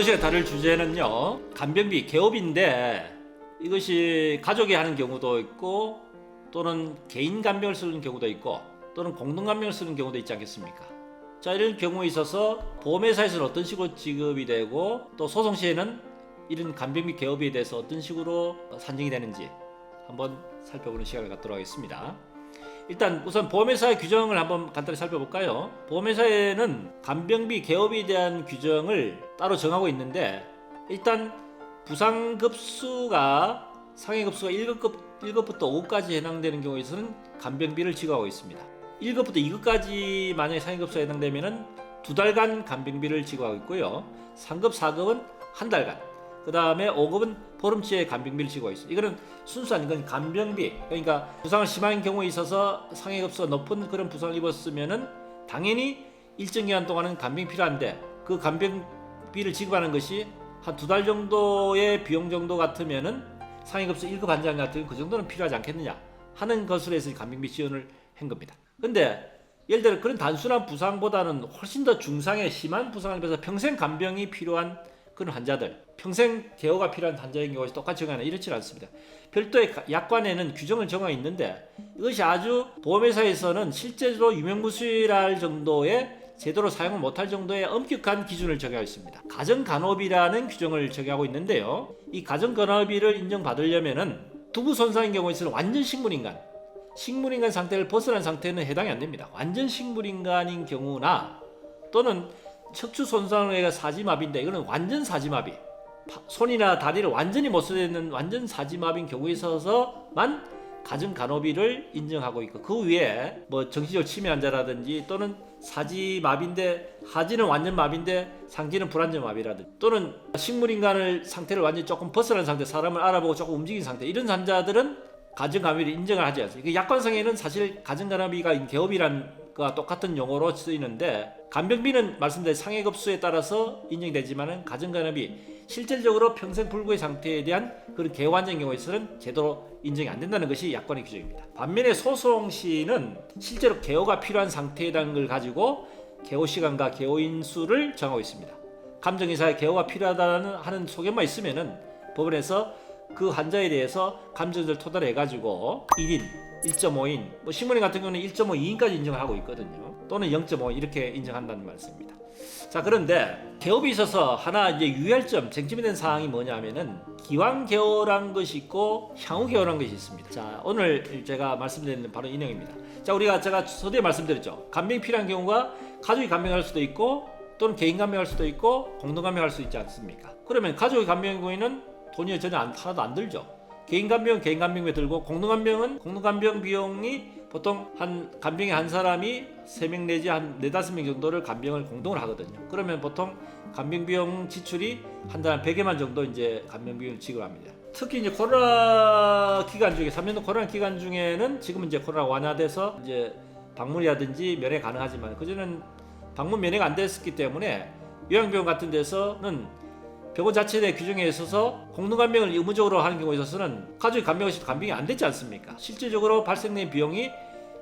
이번 시간에 다룰 주제는요 간병비 개업인데 이것이 가족이 하는 경우도 있고 또는 개인 간병을 쓰는 경우도 있고 또는 공동 간병을 쓰는 경우도 있지 않겠습니까? 자 이런 경우에 있어서 보험회사에서는 어떤 식으로 지급이 되고 또 소송 시에는 이런 간병비 개업에 대해서 어떤 식으로 산정이 되는지 한번 살펴보는 시간을 갖도록 하겠습니다. 일단 우선 보험회사의 규정을 한번 간단히 살펴볼까요? 보험회사에는 간병비 개업에 대한 규정을 따로 정하고 있는데 일단 부상급수가 상해급수가 1급급 1급부터 5급까지 해당되는 경우에서는 간병비를 지급하고 있습니다. 1급부터 2급까지 만약에 상해급수가 해당되면은 두 달간 간병비를 지급하고 있고요. 3급, 4급은 한 달간. 그 다음에 5급은 보름치의 간병비를 지급하고 있습니다. 이거는 순수한 건 간병비. 그러니까 부상을 심한 경우에 있어서 상해급수가 높은 그런 부상을 입었으면은 당연히 일정 기간 동안은 간병이 필요한데 그 간병비를 지급하는 것이 한 두 달 정도의 비용 정도 같으면은 상해급수 1급 환자 같은 그 정도는 필요하지 않겠느냐 하는 것으로 해서 간병비 지원을 한 겁니다. 근데 예를 들어 그런 단순한 부상보다는 훨씬 더 중상의 심한 부상을 입어서 평생 간병이 필요한 그런 환자들, 평생 개호가 필요한 환자인 경우에 똑같이 정하는 이렇지 않습니다. 별도의 가- 약관에는 규정을 정하 있는데 이것이 아주 보험회사에서는 실제로 유명무실할 정도의 제대로 사용을 못할 정도의 엄격한 기준을 적용하고 있습니다. 가정간호비라는 규정을 적용하고 있는데요. 이 가정간호비를 인정받으려면은 두부 손상인 경우에서는 완전 식물인간, 식물인간 상태를 벗어난 상태는 해당이 안 됩니다. 완전 식물인간인 경우나 또는 척추 손상을 해가 사지마비인데 이거는 완전 사지마비. 파- 손이나 다리를 완전히 못 쓰는 완전 사지마비인 경우에 있어서만 가정 간호비를 인정하고 있고 그 위에 뭐 정신적 치매 환자라든지 또는 사지 마비인데 하지는 완전 마비인데 상지는 불완전 마비라든지 또는 식물 인간을 상태를 완전히 조금 벗어난 상태 사람을 알아보고 조금 움직인 상태 이런 환자들은 가정 간호비를 인정을 하지 않습니다. 그 약관상에는 사실 가정 간호비가 개업이란 과 똑같은 용어로 쓰이는데 간병비는 말씀드린 상해급수에 따라서 인정되지만은 가정간호비 실질적으로 평생 불구의 상태에 대한 그런 개환적인 경우에서는 제대로 인정이 안 된다는 것이 약관의 규정입니다. 반면에 소송 시는 실제로 개호가 필요한 상태에 대한 걸 가지고 개호 시간과 개호인 수를 정하고 있습니다. 감정이사에 개호가 필요하다는 하는 소견만 있으면은 법원에서 그 환자에 대해서 감정을 토달해 가지고 1인 1.5인, 뭐 신문인 같은 경우는 1.5인까지 인정을 하고 있거든요. 또는 0.5 이렇게 인정한다는 말씀입니다. 자 그런데 개업이 있어서 하나 이제 유의할 점 쟁점이 된 사항이 뭐냐면은 기왕 개업한 것이 있고 향후 개업한 것이 있습니다. 자 오늘 제가 말씀드리는 바로 이 내용입니다. 자 우리가 제가 서두에 말씀드렸죠. 간병이 필요한 경우가 가족이 간병할 수도 있고 또는 개인 간병할 수도 있고 공동 간병할 수 있지 않습니까? 그러면 가족이 간병의 경우에는 돈이 전혀 안, 하나도 안 들죠. 개인 간병은 개인 간병비에 들고 공동 간병은 공동 간병 비용이 보통 한 간병의 한 사람이 세 명 내지 한 네다섯 명 정도를 간병을 공동을 하거든요. 그러면 보통 간병 비용 지출이 한달 100여만 정도 이제 간병 비용을 지급합니다. 특히 이제 코로나 기간 중에 3년도 코로나 기간 중에는 지금 이제 코로나 완화돼서 이제 방문이라든지 면회 가능하지만 그전에는 방문 면회가 안 됐었기 때문에 요양병원 같은 데서는 병원 대한 규정에 있어서 공동간병을 의무적으로 하는 경우에 있어서는 가족이 간병을 시도 간병이 안 됐지 않습니까? 실질적으로 발생된 비용이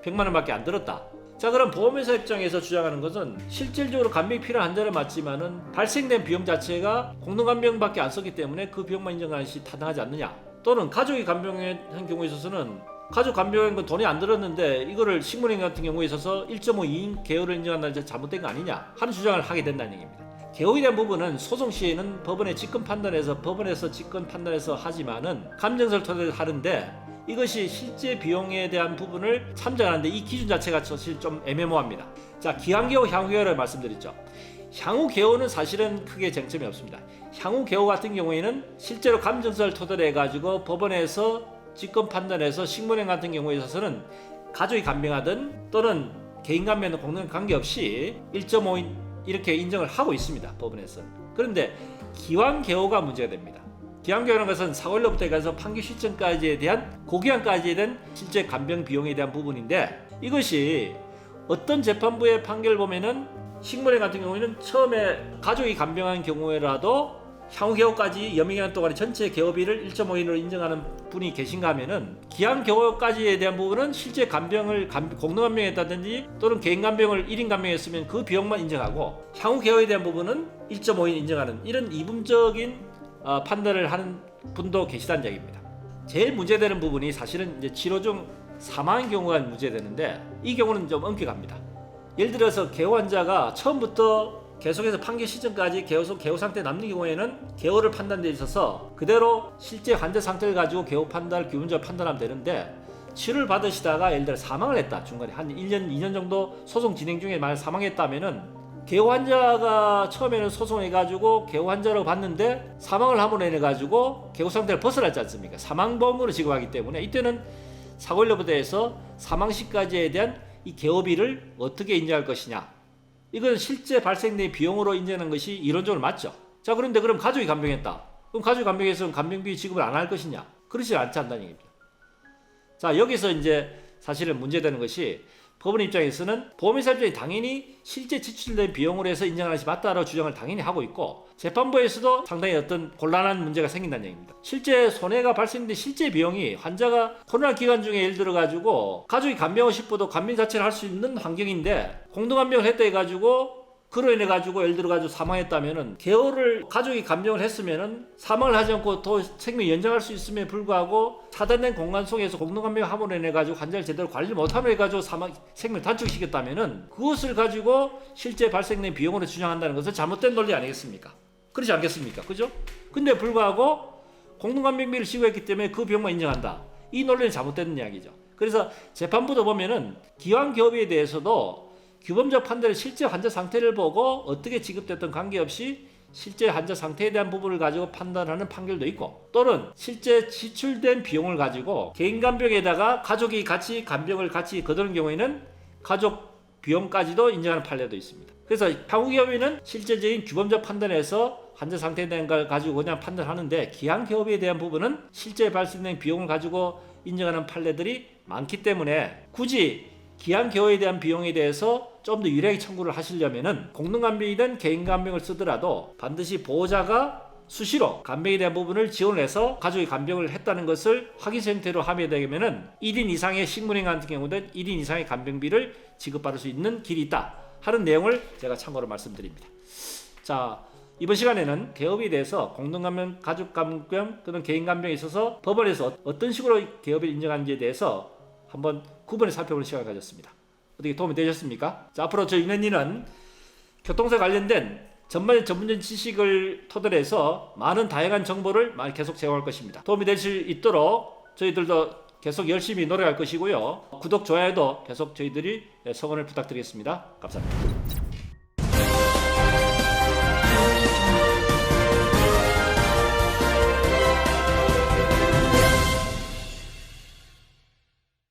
100만 원밖에 안 들었다. 자 그럼 보험회사 입장에서 주장하는 것은 실질적으로 간병이 필요한 환자를 맞지만은 발생된 비용 자체가 공동간병밖에 안 썼기 때문에 그 비용만 인정하는 것이 타당하지 않느냐 또는 가족이 간병한 경우에 있어서는 가족 간병한 건 돈이 안 들었는데 이거를 식물인 같은 경우에 있어서 1.5인 개요를 인정한다는 게 잘못된 거 아니냐 하는 주장을 하게 된다는 얘기입니다. 개호에 대한 부분은 소송 시에는 법원의 직권 판단에서 법원에서 직권 판단해서 하지만은 감정설 토대로 하는데 이것이 실제 비용에 대한 부분을 참작하는데 이 기준 자체가 사실 좀 애매모호합니다. 자, 기한개호, 향후개호를 말씀드렸죠. 향후 개호는 사실은 크게 쟁점이 없습니다. 향후 개호 같은 경우에는 실제로 감정설 토대로 해가지고 법원에서 직권 판단해서 식물행 같은 경우에 있어서는 가족이 간병하든 또는 개인 간병은 공동 관계없이 1.5인 이렇게 인정을 하고 있습니다. 법원에서. 그런데 기왕 개호가 문제가 됩니다. 기왕 개호라는 것은 사월로부터 해서 판결 시점까지에 대한 고기한까지에 대한 실제 간병 비용에 대한 부분인데 이것이 어떤 재판부의 판결을 보면은 식물행 같은 경우에는 처음에 가족이 간병한 경우에라도 향후 개업까지 연민기간 동안에 전체 개업일을 1.5인으로 인정하는 분이 계신가 하면은 기한 개업까지에 대한 부분은 실제 간병을 간- 공동간병했다든지 또는 개인 간병을 1인 간병했으면 그 비용만 인정하고 향후 개업에 대한 부분은 1.5인 인정하는 이런 이분적인 어, 판단을 하는 분도 계시다는 얘기입니다. 제일 문제되는 부분이 사실은 이제 치료 중 사망의 경우가 문제되는데 이 경우는 좀 엄격합니다. 예를 들어서 개호 환자가 처음부터 계속해서 판결 시점까지 개호, 개호 상태 남는 경우에는 개호를 판단돼 있어서 그대로 실제 환자 상태를 가지고 개호 판단을 기본적으로 판단하면 되는데 치료를 받으시다가 예를 들어 사망을 했다 중간에 한 1년 2년 정도 소송 진행 중에 만약 사망했다면은 개호 환자가 처음에는 소송해 가지고 개호 환자로 봤는데 사망을 함으로 인해 가지고 개호 상태를 벗어났지 않습니까? 사망보험으로 지급하기 때문에 이때는 사고일로부터 해서 사망 시까지에 대한 이 개업일을 어떻게 인정할 것이냐 이건 실제 발생된 비용으로 인정하는 것이 이론적으로 맞죠. 자 그런데 그럼 가족이 간병했다. 그럼 가족이 간병해서는 간병비 지급을 안 할 것이냐? 그렇지 않지 않다는 얘기입니다. 자 여기서 이제 사실은 문제되는 것이 법원 입장에서는 보험회사 입장이 당연히 실제 지출된 비용으로 해서 인정하는 것이 맞다라고 주장을 당연히 하고 있고 재판부에서도 상당히 어떤 곤란한 문제가 생긴다는 얘기입니다. 실제 손해가 발생된 실제 비용이 환자가 코로나 기간 중에 예를 들어 가지고 가족이 간병하고 싶어도 간병 자체를 할 수 있는 환경인데 공동간병을 했다 해가지고 그로 인해 가지고 예를 들어 가지고 사망했다면은 개월을 가족이 간병을 했으면은 사망을 하지 않고 더 생명 연장할 수 있음에 불구하고 차단된 공간 속에서 공동간병 함으로 인해 가지고 환자를 제대로 관리 못함으로 해 가지고 사망 생명 단축시켰다면은 그것을 가지고 실제 발생된 비용으로 주장한다는 것은 잘못된 논리 아니겠습니까? 그렇지 않겠습니까? 그죠? 근데 불구하고 공동간병비를 지급했기 때문에 그 비용만 인정한다. 이 논리는 잘못된 이야기죠. 그래서 재판부도 보면은 기왕 기업에 대해서도 규범적 판단을 실제 환자 상태를 보고 어떻게 지급됐던 관계없이 실제 환자 상태에 대한 부분을 가지고 판단하는 판결도 있고 또는 실제 지출된 비용을 가지고 개인 간병에다가 가족이 같이 간병을 같이 거두는 경우에는 가족 비용까지도 인정하는 판례도 있습니다. 그래서 향후 기업에는 실제적인 규범적 판단에서 환자 상태에 대한 걸 가지고 그냥 판단하는데 기한 기업에 대한 부분은 실제 발생된 비용을 가지고 인정하는 판례들이 많기 때문에 굳이 기한 개호에 대한 비용에 대해서 좀 더 유리하게 청구를 하시려면은 공동간병이든 개인 간병을 쓰더라도 반드시 보호자가 수시로 간병에 대한 부분을 지원을 해서 가족이 간병을 했다는 것을 확인 형태로 하게 되면은 1인 이상의 식물행 같은 경우는 1인 이상의 간병비를 지급받을 수 있는 길이 있다 하는 내용을 제가 참고로 말씀드립니다. 자 이번 시간에는 개업에 대해서 공동간병, 가족간병 또는 개인간병에 있어서 법원에서 어떤 식으로 개업을 인정하는지에 대해서 한번 구분해 살펴보는 시간을 가졌습니다. 어떻게 도움이 되셨습니까? 자, 앞으로 저희 윤현이는 교통사 관련된 전반적 전문적인 지식을 토대로 해서 많은 다양한 정보를 계속 제공할 것입니다. 도움이 될 수 있도록 저희들도 계속 열심히 노력할 것이고요. 구독, 좋아요도 계속 저희들이 성원을 부탁드리겠습니다. 감사합니다.